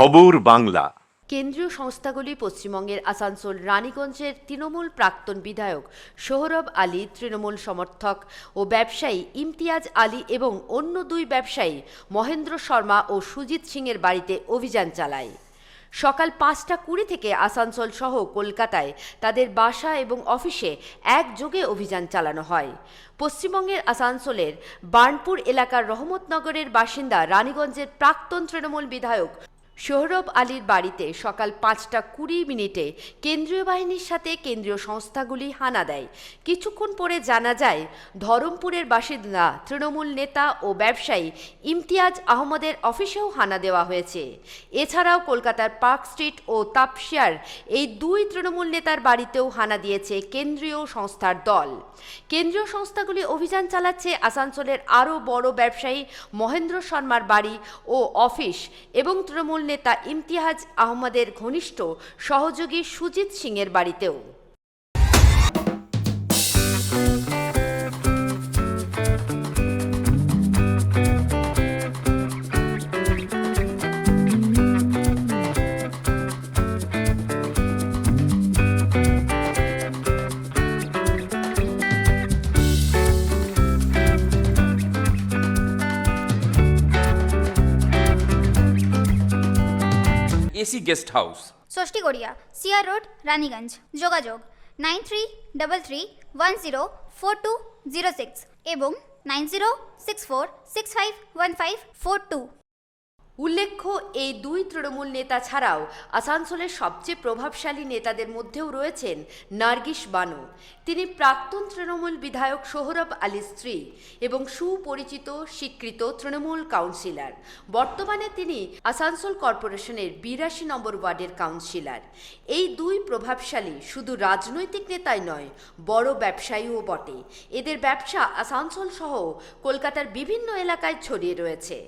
খবর বাংলা। কেন্দ্রীয় সংস্থাগুলি পশ্চিমবঙ্গের আসানসোল, রানীগঞ্জের তৃণমূল প্রাক্তন বিধায়ক সোহরব আলী, তৃণমূল সমর্থক ও ব্যবসায়ী ইমতিয়াজ আলী এবং অন্য দুই ব্যবসায়ী মহেন্দ্র শর্মা ও সুজিত সিংয়ের বাড়িতে অভিযান চালায়। সকাল পাঁচটা কুড়ি থেকে আসানসোল সহ কলকাতায় তাদের বাসা এবং অফিসে একযোগে অভিযান চালানো হয়। পশ্চিমবঙ্গের আসানসোলের বার্নপুর এলাকার রহমতনগরের বাসিন্দা রানীগঞ্জের প্রাক্তন তৃণমূল বিধায়ক সোহরব আলীর বাড়িতে সকাল পাঁচটা কুড়ি মিনিটে কেন্দ্রীয় বাহিনীর সাথে কেন্দ্রীয় সংস্থাগুলি হানা দেয়। কিছুক্ষণ পরে জানা যায়, ধরমপুরের বাসিন্দা, তৃণমূল নেতা ও ব্যবসায়ী ইমতিয়াজ আহমদের অফিসেও হানা দেওয়া হয়েছে। এছাড়াও কলকাতার পার্ক স্ট্রিট ও তাপসিয়ার এই দুই তৃণমূল নেতার বাড়িতেও হানা দিয়েছে কেন্দ্রীয় সংস্থার দল। কেন্দ্রীয় সংস্থাগুলি অভিযান চালাচ্ছে আসানসোলের আরও বড় ব্যবসায়ী মহেন্দ্র শর্মার বাড়ি ও অফিস এবং তৃণমূল নেতা ইমতিহাজ আহমদের ঘনিষ্ঠ সহযোগী সুজিত সিংয়ের বাড়িতেও। এসি গেস্ট হাউস ষষ্ঠী গড়িয়া সিআর রোড রানীগঞ্জ যোগাযোগ nine three double three one zero four two zero six এবং nine zero six four six five one five four two উল্লেখ্য, এই দুই তৃণমূল নেতা ছাড়াও আসানসোলের সবচেয়ে প্রভাবশালী নেতাদের মধ্যেও রয়েছেন নার্গিস বানু। তিনি প্রাক্তন তৃণমূল বিধায়ক সোহরব আলীর স্ত্রী এবং সুপরিচিত, স্বীকৃত তৃণমূল কাউন্সিলর। বর্তমানে তিনি আসানসোল কর্পোরেশনের বিরাশি নম্বর ওয়ার্ডের কাউন্সিলর। এই দুই প্রভাবশালী শুধু রাজনৈতিক নেতাই নয়, বড় ব্যবসায়ীও বটে। এদের ব্যবসা আসানসোল সহ কলকাতার বিভিন্ন এলাকায় ছড়িয়ে রয়েছে।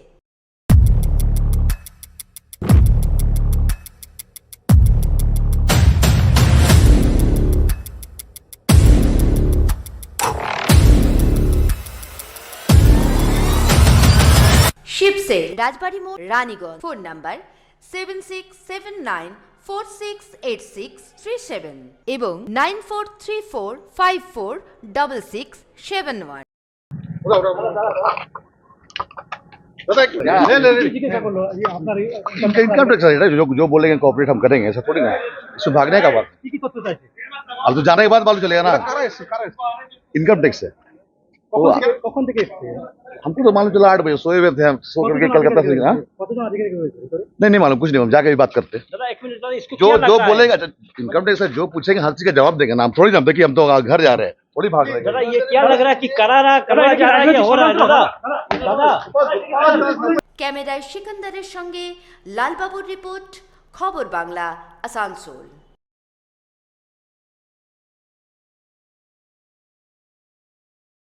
শিবসে রাজবাড়ি মোড় Raniganj phone number seven six seven nine four six eight six three seven এবং nine four three four five four double six seven one इनका इनकम टैक्स है जो जो बोलेंगे कॉपरेट हम करेंगे ऐसा थोड़ी ना है इसमें भागने का बात अब तो जाने के बाद मालूम चलेगा ना इनकम टैक्स है वो কখন থেকে এসছে हमको तो मालूम चला आठ बजे सोए हुए थे हम सो करके कलकत्ता से हाँ? কতজন আধিকারিক রয়েছে ভিতরে? नहीं नहीं मालूम कुछ नहीं हम जाके भी बात करते हैं। দাদা এক মিনিট দাদা इसको जो क्या जो लगता है? बोलेगा इनकम टैक्स है जो पूछेंगे हर चीज का जवाब देंगे ना हम थोड़ी जानते कि हम तो घर जा रहे हैं थोड़ी भाग रहे दादा हैं ये क्या लग रहा है कि करा रहा करवाया जा रहा है ये हो रहा है दादा दादा ক্যামেরায় সিকান্দারের সঙ্গে লালবাবুর রিপোর্ট খবর বাংলা আসানসোল